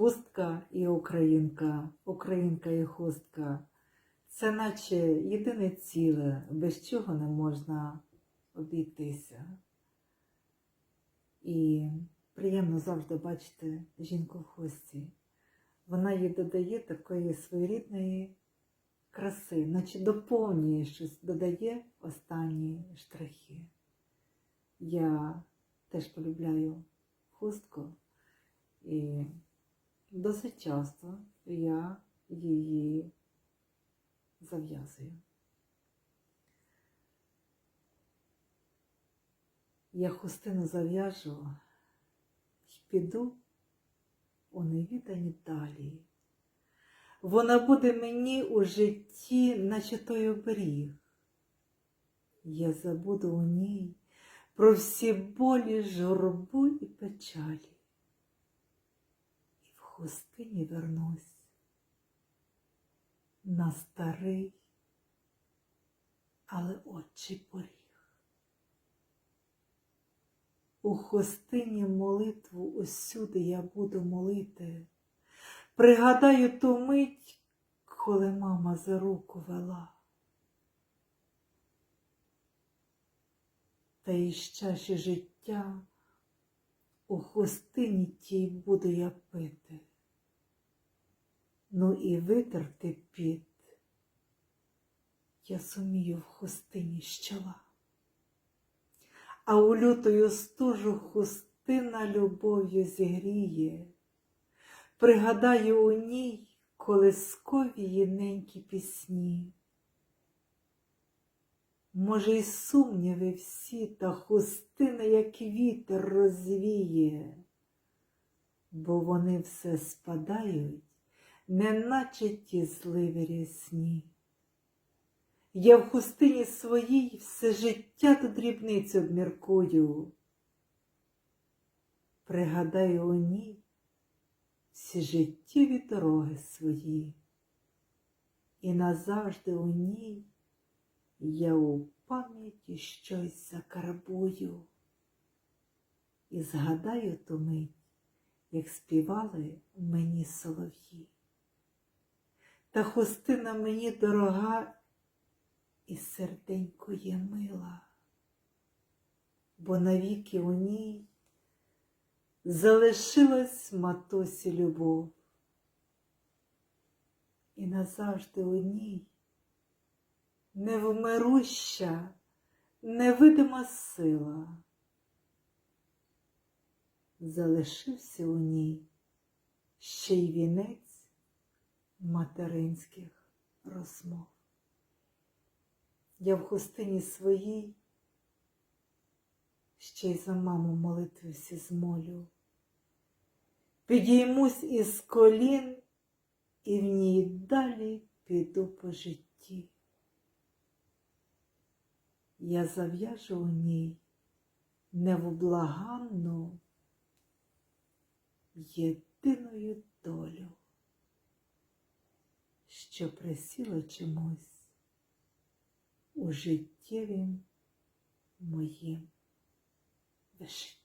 Хустка і українка, українка і хустка. Це наче єдине ціле, без чого не можна обійтися. І приємно завжди бачити жінку в хустці. Вона їй додає такої своєрідної краси, наче доповнює щось, додає останні штрихи. Я теж полюбляю хустку і досить часто я її зав'язую. Я хустину зав'яжу і піду у невідані далі. Вона буде мені у житті, наче той оберіг. Я забуду у ній про всі болі, журбу і печалі. І в хустині вернусь на старий, але отчий поріг. У хустині молитву усюди я буду молити. Пригадаю ту мить, коли мама за руку вела. Та із чаші життя у хустині тій буду я пити. Ну і витерти під я сумію в хустині з чола. А у лютою стужу хустина любов'ю зігріє. Пригадаю у ній колискові їненькі пісні. Може, й сумніви всі, та хустина, як вітер розвіє, бо вони все спадають, неначе ті зливі рясні. Я в хустині своїй все життя до дрібниць обміркую. Пригадаю у ній всі життєві дороги свої, і назавжди у ній я у пам'яті щось закарбую і згадаю ту мить, як співали мені солов'ї. Та хустина мені дорога і серденько є мила, бо навіки у ній залишилась матусі любов, і назавжди у ній невмируща, невидима сила. Залишився у ній ще й вінець материнських розмов. Я в хустині своїй ще й за маму молитви всі змолю. Підіймусь із колін і в ній далі піду по житті. Я зав'яжу у ній невблаганну єдиною що присіла чомусь у життєвім моїм вишитті.